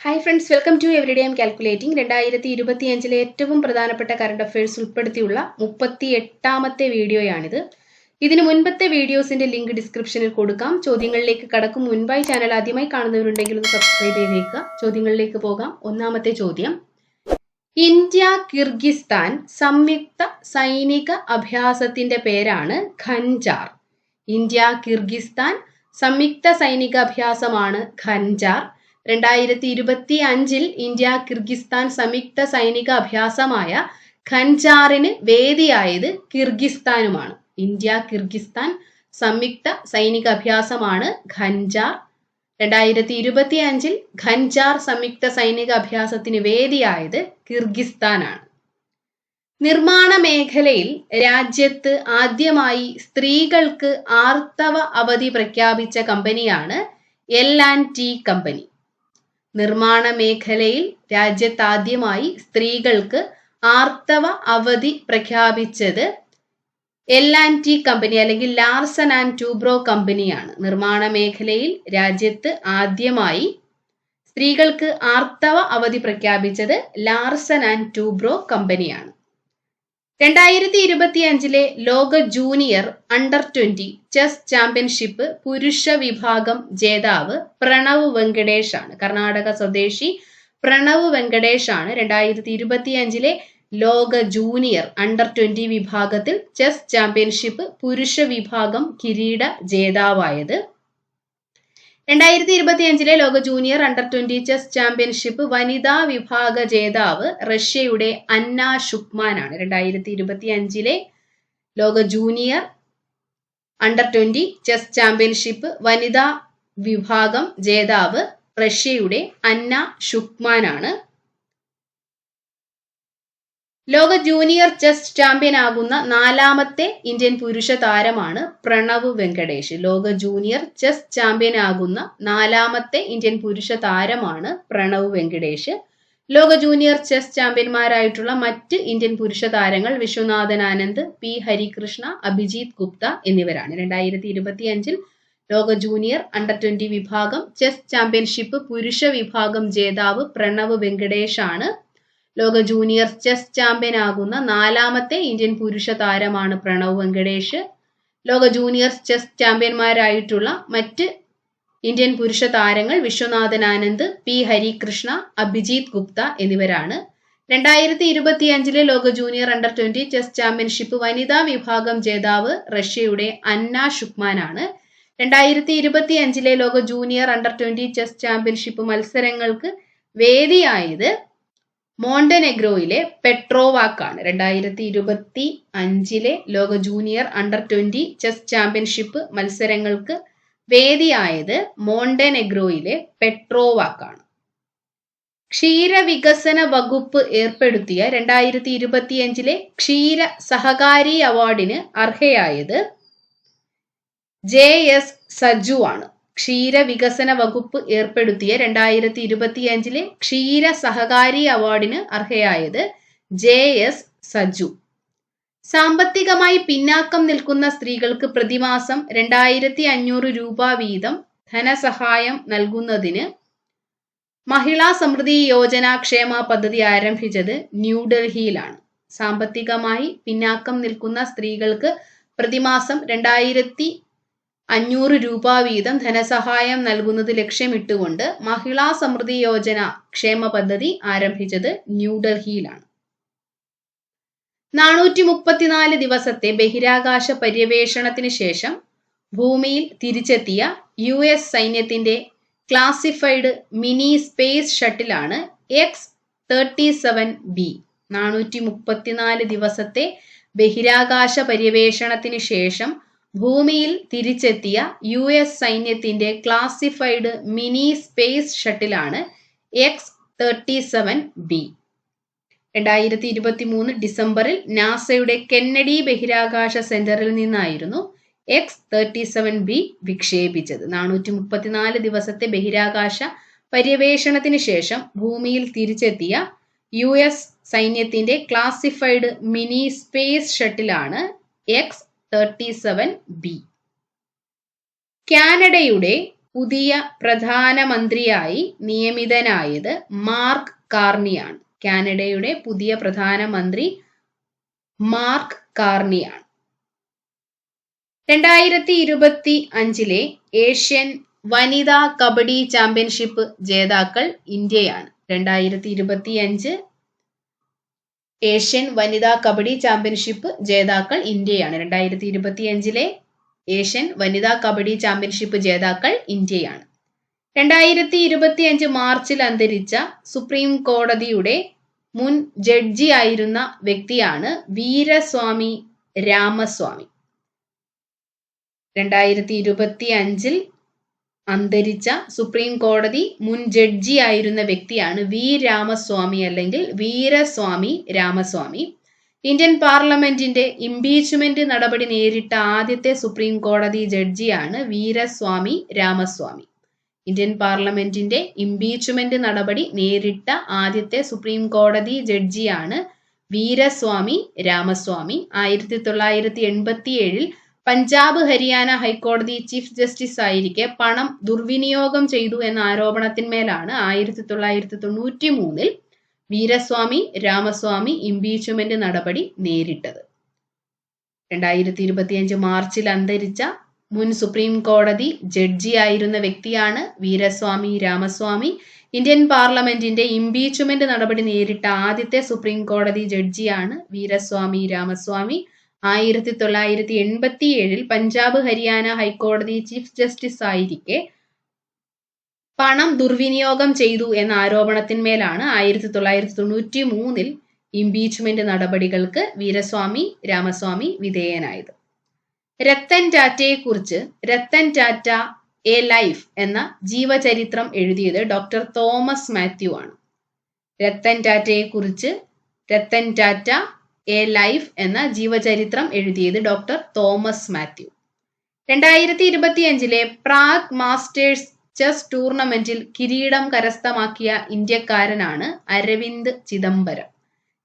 Hi friends welcome to every day M calculating രണ്ടായിരത്തി ഇരുപത്തി അഞ്ചിലെ ഏറ്റവും പ്രധാനപ്പെട്ട കറണ്ട് അഫയേഴ്സ് ഉൾപ്പെടുത്തിയുള്ള മുപ്പത്തി എട്ടാമത്തെ വീഡിയോയാണിത്. ഇതിന് മുൻപത്തെ വീഡിയോസിന്റെ ലിങ്ക് ഡിസ്ക്രിപ്ഷനിൽ കൊടുക്കാം. ചോദ്യങ്ങളിലേക്ക് കടക്കും മുൻപായി ചാനൽ ആദ്യമായി കാണുന്നവരുണ്ടെങ്കിൽ ഒന്ന് സബ്സ്ക്രൈബ് ചെയ്തേക്കുക. ചോദ്യങ്ങളിലേക്ക് പോകാം. ഒന്നാമത്തെ ചോദ്യം. ഇന്ത്യ കിർഗിസ്ഥാൻ സംയുക്ത സൈനിക അഭ്യാസത്തിന്റെ പേരാണ് ഖൻജാർ ഇന്ത്യ കിർഗിസ്ഥാൻ സംയുക്ത സൈനിക അഭ്യാസമാണ് ഖൻജാർ രണ്ടായിരത്തി ഇരുപത്തി അഞ്ചിൽ ഇന്ത്യ കിർഗിസ്ഥാൻ സംയുക്ത സൈനിക അഭ്യാസമായ ഖൻജാറിന് വേദിയായത് കിർഗിസ്ഥാനുമാണ്. ഇന്ത്യ കിർഗിസ്ഥാൻ സംയുക്ത സൈനിക അഭ്യാസമാണ് ഖൻജാർ. രണ്ടായിരത്തി ഇരുപത്തി അഞ്ചിൽ ഖൻജാർ സംയുക്ത സൈനിക അഭ്യാസത്തിന് വേദിയായത് കിർഗിസ്ഥാനാണ്. നിർമ്മാണ മേഖലയിൽ രാജ്യത്ത് ആദ്യമായി സ്ത്രീകൾക്ക് ആർത്തവ അവധി പ്രഖ്യാപിച്ച കമ്പനിയാണ് എൽ ആൻഡ് ടി കമ്പനി. നിർമ്മാണ മേഖലയിൽ രാജ്യത്താദ്യമായി സ്ത്രീകൾക്ക് ആർത്തവ അവധി പ്രഖ്യാപിച്ചത് എൽ ആൻഡ് ടി കമ്പനി അല്ലെങ്കിൽ ലാർസൺ ആൻഡ് ട്യൂബ്രോ കമ്പനിയാണ്. നിർമ്മാണ മേഖലയിൽ രാജ്യത്ത് ആദ്യമായി സ്ത്രീകൾക്ക് ആർത്തവ അവധി പ്രഖ്യാപിച്ചത് ലാർസൺ ആൻഡ് ട്യൂബ്രോ കമ്പനിയാണ്. രണ്ടായിരത്തി ഇരുപത്തി അഞ്ചിലെ ലോക junior under twenty chess championship പുരുഷ വിഭാഗം ജേതാവ് പ്രണവ് വെങ്കടേഷ് ആണ് കർണാടക സ്വദേശി പ്രണവ് വെങ്കടേഷ് ആണ് രണ്ടായിരത്തി ഇരുപത്തി അഞ്ചിലെ ലോക ജൂനിയർ അണ്ടർ ട്വന്റി വിഭാഗത്തിൽ ചെസ് ചാമ്പ്യൻഷിപ്പ് പുരുഷ വിഭാഗം കിരീട ജേതാവായത്. രണ്ടായിരത്തി ഇരുപത്തി അഞ്ചിലെ ലോക junior under twenty chess championship വനിതാ വിഭാഗ ജേതാവ് റഷ്യയുടെ അന്ന ഷുക്മാൻ ആണ് രണ്ടായിരത്തി ഇരുപത്തി അഞ്ചിലെ ലോക junior under twenty chess championship വനിതാ വിഭാഗം ജേതാവ് റഷ്യയുടെ അന്ന ഷുക്മാൻ ആണ് ലോക ജൂനിയർ ചെസ് ചാമ്പ്യൻ ആകുന്ന നാലാമത്തെ ഇന്ത്യൻ പുരുഷ താരമാണ് പ്രണവ് വെങ്കടേഷ്. ലോക ജൂനിയർ ചെസ് ചാമ്പ്യൻ ആകുന്ന നാലാമത്തെ ഇന്ത്യൻ പുരുഷ താരമാണ് പ്രണവ് വെങ്കടേഷ്. ലോക ജൂനിയർ ചെസ് ചാമ്പ്യന്മാരായിട്ടുള്ള മറ്റ് ഇന്ത്യൻ പുരുഷ താരങ്ങൾ വിശ്വനാഥൻ ആനന്ദ് പി ഹരികൃഷ്ണ അഭിജിത് ഗുപ്ത എന്നിവരാണ്. രണ്ടായിരത്തി ഇരുപത്തി അഞ്ചിൽ ലോക ജൂനിയർ അണ്ടർ ട്വന്റി വിഭാഗം ചെസ് ചാമ്പ്യൻഷിപ്പ് പുരുഷ വിഭാഗം ജേതാവ് പ്രണവ് വെങ്കടേഷ് ആണ് ലോക ജൂനിയർ ചെസ് ചാമ്പ്യൻ ആകുന്ന നാലാമത്തെ ഇന്ത്യൻ പുരുഷ താരമാണ് പ്രണവ് വെങ്കടേഷ്. ലോക ജൂനിയർ ചെസ് ചാമ്പ്യന്മാരായിട്ടുള്ള മറ്റ് ഇന്ത്യൻ പുരുഷ താരങ്ങൾ വിശ്വനാഥൻ ആനന്ദ് പി ഹരികൃഷ്ണ അഭിജിത് ഗുപ്ത എന്നിവരാണ്. രണ്ടായിരത്തി ഇരുപത്തി അഞ്ചിലെ ലോക junior under twenty chess championship വനിതാ വിഭാഗം ജേതാവ് റഷ്യയുടെ അന്ന ഷുക്മാൻ ആണ് രണ്ടായിരത്തി ഇരുപത്തി അഞ്ചിലെ ലോക junior under twenty chess championship മത്സരങ്ങൾക്ക് വേദിയായത് മോണ്ടനെഗ്രോയിലെ പെട്രോവാക്കാണ്. രണ്ടായിരത്തി ഇരുപത്തി അഞ്ചിലെ ലോക junior under twenty chess championship മത്സരങ്ങൾക്ക് വേദിയായത് മോണ്ടനെഗ്രോയിലെ പെട്രോവാക്കാണ്. ക്ഷീരവികസന വകുപ്പ് ഏർപ്പെടുത്തിയ രണ്ടായിരത്തി ഇരുപത്തിയഞ്ചിലെ ക്ഷീര സഹകാരി അവാർഡിന് അർഹയായത് ജെ എസ് സജു ആണ് ക്ഷീരവികസന വകുപ്പ് ഏർപ്പെടുത്തിയ രണ്ടായിരത്തി ഇരുപത്തിയഞ്ചിലെ ക്ഷീര സഹകാരി അവാർഡിന് അർഹയായത് ജെ എസ് സജു. സാമ്പത്തികമായി പിന്നാക്കം നിൽക്കുന്ന സ്ത്രീകൾക്ക് പ്രതിമാസം രണ്ടായിരത്തി അഞ്ഞൂറ് രൂപ വീതം ധനസഹായം നൽകുന്നതിന് മഹിളാ സമൃദ്ധി യോജന ക്ഷേമ പദ്ധതി ആരംഭിച്ചത് ന്യൂഡൽഹിയിലാണ് സാമ്പത്തികമായി പിന്നാക്കം നിൽക്കുന്ന സ്ത്രീകൾക്ക് പ്രതിമാസം രണ്ടായിരത്തി അഞ്ഞൂറ് രൂപ വീതം ധനസഹായം നൽകുന്നത് ലക്ഷ്യമിട്ടുകൊണ്ട് മഹിളാ സമൃദ്ധി യോജന ക്ഷേമ പദ്ധതി ആരംഭിച്ചത് ന്യൂഡൽഹിയിലാണ് നാനൂറ്റി മുപ്പത്തിനാല് ദിവസത്തെ ബഹിരാകാശ പര്യവേഷണത്തിന് ശേഷം ഭൂമിയിൽ തിരിച്ചെത്തിയ യു എസ് സൈന്യത്തിന്റെ ക്ലാസിഫൈഡ് മിനി സ്പേസ് ഷട്ടിലാണ് എക്സ് തേർട്ടി സെവൻ ബി. നാനൂറ്റി മുപ്പത്തിനാല് ദിവസത്തെ ബഹിരാകാശ പര്യവേഷണത്തിന് ശേഷം ഭൂമിയിൽ തിരിച്ചെത്തിയ യു എസ് സൈന്യത്തിന്റെ ക്ലാസിഫൈഡ് മിനി സ്പേസ് ഷട്ടിലാണ് എക്സ് തേർട്ടി സെവൻ ബി രണ്ടായിരത്തി ഇരുപത്തി മൂന്ന് ഡിസംബറിൽ നാസയുടെ കെന്നഡി ബഹിരാകാശ സെന്ററിൽ നിന്നായിരുന്നു എക്സ് തേർട്ടി സെവൻ ബി വിക്ഷേപിച്ചത്. നാനൂറ്റി മുപ്പത്തിനാല് ദിവസത്തെ ബഹിരാകാശ പര്യവേഷണത്തിന് ശേഷം ഭൂമിയിൽ തിരിച്ചെത്തിയ യു എസ് സൈന്യത്തിന്റെ ക്ലാസിഫൈഡ് മിനി സ്പേസ് ഷട്ടിലാണ് എക്സ് തേർട്ടി സെവൻ ബി കാനഡയുടെ പുതിയ പ്രധാനമന്ത്രിയായി നിയമിതനായത് മാർക്ക് കാർണിയാണ്. കാനഡയുടെ പുതിയ പ്രധാനമന്ത്രി മാർക്ക് കാർണിയാണ്. രണ്ടായിരത്തി ഇരുപത്തി അഞ്ചിലെ ഏഷ്യൻ വനിതാ കബഡി ചാമ്പ്യൻഷിപ്പ് ജേതാക്കൾ ഇന്ത്യയാണ്. രണ്ടായിരത്തി ഇരുപത്തി അഞ്ച് ഏഷ്യൻ വനിതാ കബഡി ചാമ്പ്യൻഷിപ്പ് ജേതാക്കൾ ഇന്ത്യയാണ്. രണ്ടായിരത്തി ഇരുപത്തി അഞ്ചിലെ ഏഷ്യൻ വനിതാ കബഡി ചാമ്പ്യൻഷിപ്പ് ജേതാക്കൾ ഇന്ത്യയാണ്. രണ്ടായിരത്തി ഇരുപത്തി അഞ്ച് മാർച്ചിൽ അന്തരിച്ച സുപ്രീം കോടതിയുടെ മുൻ ജഡ്ജി ആയിരുന്ന വ്യക്തിയാണ് വീരസ്വാമി രാമസ്വാമി. രണ്ടായിരത്തി ഇരുപത്തി അഞ്ചിൽ അന്തരിച്ച സുപ്രീം കോടതി മുൻ ജഡ്ജി ആയിരുന്ന വ്യക്തിയാണ് വി രാമസ്വാമി അല്ലെങ്കിൽ വീരസ്വാമി രാമസ്വാമി. ഇന്ത്യൻ പാർലമെന്റിന്റെ ഇംപീച്ച്മെന്റ് നടപടി നേരിട്ട ആദ്യത്തെ സുപ്രീം കോടതി ജഡ്ജിയാണ് വീരസ്വാമി രാമസ്വാമി. ഇന്ത്യൻ പാർലമെന്റിന്റെ ഇംപീച്ച്മെന്റ് നടപടി നേരിട്ട ആദ്യത്തെ സുപ്രീം കോടതി ജഡ്ജിയാണ് വീരസ്വാമി രാമസ്വാമി. ആയിരത്തി തൊള്ളായിരത്തി എൺപത്തി ഏഴിൽ പഞ്ചാബ് ഹരിയാന ഹൈക്കോടതി ചീഫ് ജസ്റ്റിസ് ആയിരിക്കെ പണം ദുർവിനിയോഗം ചെയ്തു എന്ന ആരോപണത്തിന്മേലാണ് ആയിരത്തി തൊള്ളായിരത്തി തൊണ്ണൂറ്റി മൂന്നിൽ വീരസ്വാമി രാമസ്വാമി ഇംപീച്ച്മെന്റ് നടപടി നേരിട്ടത്. രണ്ടായിരത്തി ഇരുപത്തിയഞ്ച് മാർച്ചിൽ അന്തരിച്ച മുൻ സുപ്രീം കോടതി ജഡ്ജിയായിരുന്ന വ്യക്തിയാണ് വീരസ്വാമി രാമസ്വാമി. ഇന്ത്യൻ പാർലമെന്റിന്റെ ഇംപീച്ച്മെന്റ് നടപടി നേരിട്ട ആദ്യത്തെ സുപ്രീം കോടതി ജഡ്ജിയാണ് വീരസ്വാമി രാമസ്വാമി. ആയിരത്തി തൊള്ളായിരത്തി എൺപത്തി ഏഴിൽ പഞ്ചാബ് ഹരിയാന ഹൈക്കോടതി ചീഫ് ജസ്റ്റിസ് ആയിരിക്കെ പണം ദുർവിനിയോഗം ചെയ്തു എന്ന ആരോപണത്തിന്മേലാണ് ആയിരത്തി തൊള്ളായിരത്തി തൊണ്ണൂറ്റി മൂന്നിൽ ഇംപീച്ച്മെന്റ് നടപടികൾക്ക് വീരസ്വാമി രാമസ്വാമി വിധേയനായത്. രത്തൻ ടാറ്റയെ കുറിച്ച് രത്തൻ ടാറ്റ എ ലൈഫ് എന്ന ജീവചരിത്രം എഴുതിയത് ഡോക്ടർ തോമസ് മാത്യു ആണ്. രത്തൻ ടാറ്റയെ കുറിച്ച് രത്തൻ ടാറ്റ എ ലൈഫ് എന്ന ജീവചരിത്രം എഴുതിയത് ഡോക്ടർ തോമസ് മാത്യു. രണ്ടായിരത്തി ഇരുപത്തിയഞ്ചിലെ പ്രാഗ് മാസ്റ്റേഴ്സ് ചെസ് ടൂർണമെന്റിൽ കിരീടം കരസ്ഥമാക്കിയ ഇന്ത്യക്കാരനാണ് അരവിന്ദ് ചിദംബരം.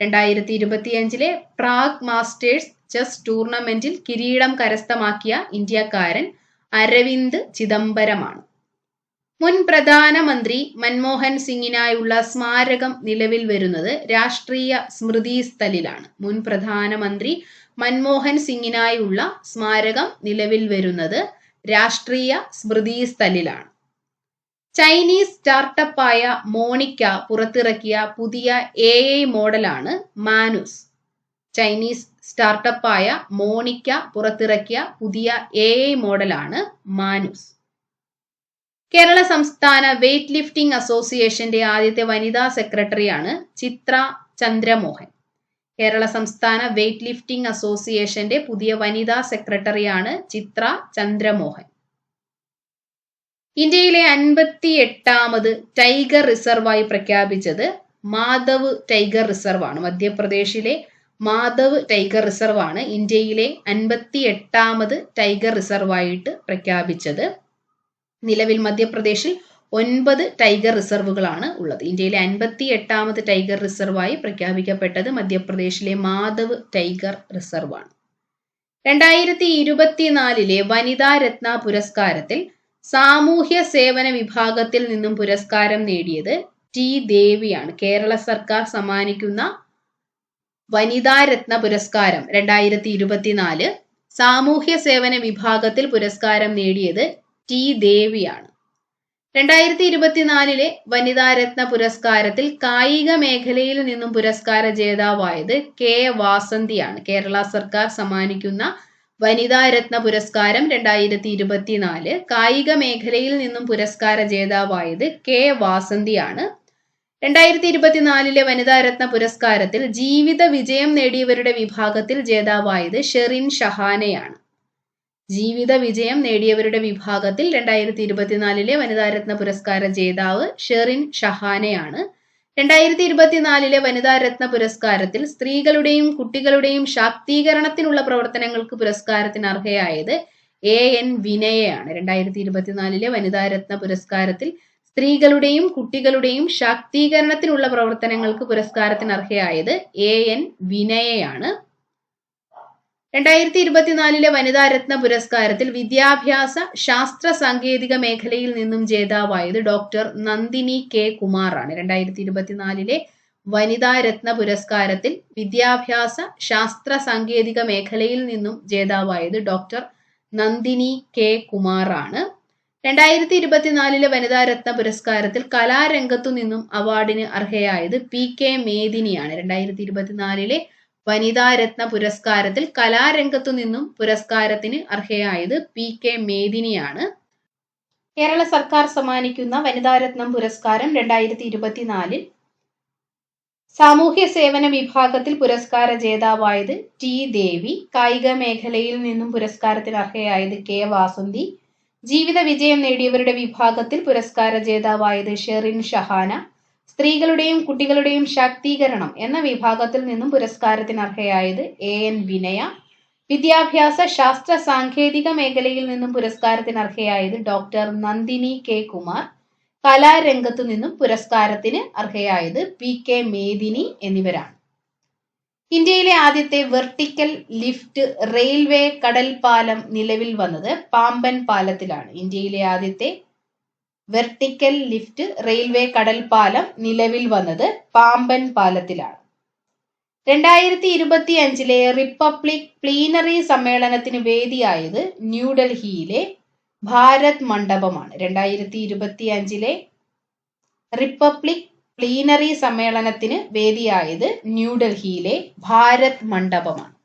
രണ്ടായിരത്തി ഇരുപത്തിയഞ്ചിലെ പ്രാഗ് മാസ്റ്റേഴ്സ് ചെസ് ടൂർണമെന്റിൽ കിരീടം കരസ്ഥമാക്കിയ ഇന്ത്യക്കാരൻ അരവിന്ദ് ചിദംബരമാണ്. മുൻ പ്രധാനമന്ത്രി മൻമോഹൻ സിംഗിനായുള്ള സ്മാരകം നിലവിൽ വരുന്നത് രാഷ്ട്രീയ സ്മൃതി സ്ഥലിലാണ് മുൻ പ്രധാനമന്ത്രി മൻമോഹൻ സിംഗിനായുള്ള സ്മാരകം നിലവിൽ വരുന്നത് രാഷ്ട്രീയ സ്മൃതി സ്ഥലിലാണ് ചൈനീസ് സ്റ്റാർട്ടപ്പായ മോണിക്ക പുറത്തിറക്കിയ പുതിയ എ ഐ മോഡലാണ് മാനുസ്. ചൈനീസ് സ്റ്റാർട്ടപ്പായ മോണിക്ക പുറത്തിറക്കിയ പുതിയ എ ഐ മോഡലാണ് മാനുസ്. കേരള സംസ്ഥാന വെയ്റ്റ് ലിഫ്റ്റിംഗ് അസോസിയേഷന്റെ ആദ്യത്തെ വനിതാ സെക്രട്ടറിയാണ് ചിത്ര ചന്ദ്രമോഹൻ. കേരള സംസ്ഥാന വെയ്റ്റ് ലിഫ്റ്റിംഗ് അസോസിയേഷന്റെ പുതിയ വനിതാ സെക്രട്ടറിയാണ് ചിത്ര ചന്ദ്രമോഹൻ. ഇന്ത്യയിലെ അൻപത്തി എട്ടാമത് ടൈഗർ റിസർവായി പ്രഖ്യാപിച്ചത് മാധവ് ടൈഗർ റിസർവ് ആണ് മധ്യപ്രദേശിലെ മാധവ് ടൈഗർ റിസർവ് ആണ് ഇന്ത്യയിലെ അൻപത്തി എട്ടാമത് ടൈഗർ റിസർവായിട്ട് പ്രഖ്യാപിച്ചത്. നിലവിൽ മധ്യപ്രദേശിൽ ഒൻപത് ടൈഗർ റിസർവുകളാണ് ഉള്ളത്. ഇന്ത്യയിലെ അൻപത്തി എട്ടാമത് ടൈഗർ റിസർവായി പ്രഖ്യാപിക്കപ്പെട്ടത് മധ്യപ്രദേശിലെ മാധവ് ടൈഗർ റിസർവാണ്. രണ്ടായിരത്തി ഇരുപത്തിനാലിലെ വനിതാ രത്ന പുരസ്കാരത്തിൽ സാമൂഹ്യ സേവന വിഭാഗത്തിൽ നിന്നും പുരസ്കാരം നേടിയത് ടി ദേവിയാണ്. കേരള സർക്കാർ സമ്മാനിക്കുന്ന വനിതാ രത്ന പുരസ്കാരം രണ്ടായിരത്തി ഇരുപത്തിനാല് സാമൂഹ്യ സേവന വിഭാഗത്തിൽ പുരസ്കാരം നേടിയത് ടി ദേവിയാണ്. രണ്ടായിരത്തി ഇരുപത്തിനാലിലെ വനിതാരത്ന പുരസ്കാരത്തിൽ കായിക മേഖലയിൽ നിന്നും പുരസ്കാര ജേതാവായത് കെ വാസന്തിയാണ്. കേരള സർക്കാർ സമ്മാനിക്കുന്ന വനിതാരത്ന പുരസ്കാരം രണ്ടായിരത്തി ഇരുപത്തിനാല് കായിക മേഖലയിൽ നിന്നും പുരസ്കാര ജേതാവായത് കെ വാസന്തിയാണ്. രണ്ടായിരത്തി ഇരുപത്തിനാലിലെ വനിതാരത്ന പുരസ്കാരത്തിൽ ജീവിത വിജയം നേടിയവരുടെ വിഭാഗത്തിൽ ജേതാവായത് ഷെറിൻ ഷഹാനയാണ്. ജീവിത വിജയം നേടിയവരുടെ വിഭാഗത്തിൽ രണ്ടായിരത്തി ഇരുപത്തിനാലിലെ വനിതാരത്ന പുരസ്കാര ജേതാവ് ഷെറിൻ ഷഹാനയാണ്. രണ്ടായിരത്തി ഇരുപത്തിനാലിലെ വനിതാരത്ന പുരസ്കാരത്തിൽ സ്ത്രീകളുടെയും കുട്ടികളുടെയും ശാക്തീകരണത്തിനുള്ള പ്രവർത്തനങ്ങൾക്ക് പുരസ്കാരത്തിന് അർഹയായത് എ എൻ വിനയയാണ്. രണ്ടായിരത്തി ഇരുപത്തിനാലിലെ വനിതാരത്ന പുരസ്കാരത്തിൽ സ്ത്രീകളുടെയും കുട്ടികളുടെയും ശാക്തീകരണത്തിനുള്ള പ്രവർത്തനങ്ങൾക്ക് പുരസ്കാരത്തിന് അർഹയായത് എ എൻ വിനയയാണ്. രണ്ടായിരത്തി ഇരുപത്തിനാലിലെ വനിതാ രത്ന പുരസ്കാരത്തിൽ വിദ്യാഭ്യാസ ശാസ്ത്ര സാങ്കേതിക മേഖലയിൽ നിന്നും ജേതാവായത് ഡോക്ടർ നന്ദിനി കെ കുമാറാണ്. രണ്ടായിരത്തി ഇരുപത്തിനാലിലെ വനിതാ രത്ന പുരസ്കാരത്തിൽ വിദ്യാഭ്യാസ ശാസ്ത്ര സാങ്കേതിക മേഖലയിൽ നിന്നും ജേതാവായത് ഡോക്ടർ നന്ദിനി കെ കുമാറാണ്. രണ്ടായിരത്തി ഇരുപത്തിനാലിലെ വനിതാ രത്ന പുരസ്കാരത്തിൽ കലാരംഗത്തു നിന്നും അവാർഡിന് അർഹയായത് പി കെ മേദിനിയാണ്. രണ്ടായിരത്തി ഇരുപത്തിനാലിലെ വനിതാ രത്ന പുരസ്കാരത്തിൽ കലാരംഗത്തു നിന്നും പുരസ്കാരത്തിന് അർഹയായത് പി കെ മേദിനിയാണ്. കേരള സർക്കാർ സമ്മാനിക്കുന്ന വനിതാരത്നം പുരസ്കാരം രണ്ടായിരത്തി ഇരുപത്തിനാലിൽ സാമൂഹ്യ സേവന വിഭാഗത്തിൽ പുരസ്കാര ജേതാവായത് ടി ദേവി കായിക മേഖലയിൽ നിന്നും പുരസ്കാരത്തിന് അർഹയായത് കെ വാസന്തി ജീവിത വിജയം നേടിയവരുടെ വിഭാഗത്തിൽ പുരസ്കാര ജേതാവായത് ഷെറിൻ ഷഹാന സ്ത്രീകളുടെയും കുട്ടികളുടെയും ശാക്തീകരണം എന്ന വിഭാഗത്തിൽ നിന്നും പുരസ്കാരത്തിന് അർഹയായത് എ എൻ വിനയ. വിദ്യാഭ്യാസ ശാസ്ത്ര സാങ്കേതിക മേഖലയിൽ നിന്നും പുരസ്കാരത്തിന് അർഹയായത് ഡോക്ടർ നന്ദിനി കെ കുമാർ. കലാരംഗത്തു നിന്നും പുരസ്കാരത്തിന് അർഹയായത് പി കെ മേദിനി എന്നിവരാണ്. ഇന്ത്യയിലെ ആദ്യത്തെ വെർട്ടിക്കൽ ലിഫ്റ്റ് റെയിൽവേ കടൽ പാലം നിലവിൽ വന്നത് പാമ്പൻ പാലത്തിലാണ്. ഇന്ത്യയിലെ ആദ്യത്തെ വെർട്ടിക്കൽ ലിഫ്റ്റ് റെയിൽവേ കടൽ പാലം നിലവിൽ വന്നത് പാമ്പൻ പാലത്തിലാണ്. രണ്ടായിരത്തി ഇരുപത്തി അഞ്ചിലെ റിപ്പബ്ലിക് പ്ലീനറി സമ്മേളനത്തിന് വേദിയായത് ന്യൂഡൽഹിയിലെ ഭാരത് മണ്ഡപമാണ്. രണ്ടായിരത്തി ഇരുപത്തി അഞ്ചിലെ റിപ്പബ്ലിക് പ്ലീനറി സമ്മേളനത്തിന് വേദിയായത് ന്യൂഡൽഹിയിലെ ഭാരത് മണ്ഡപമാണ്.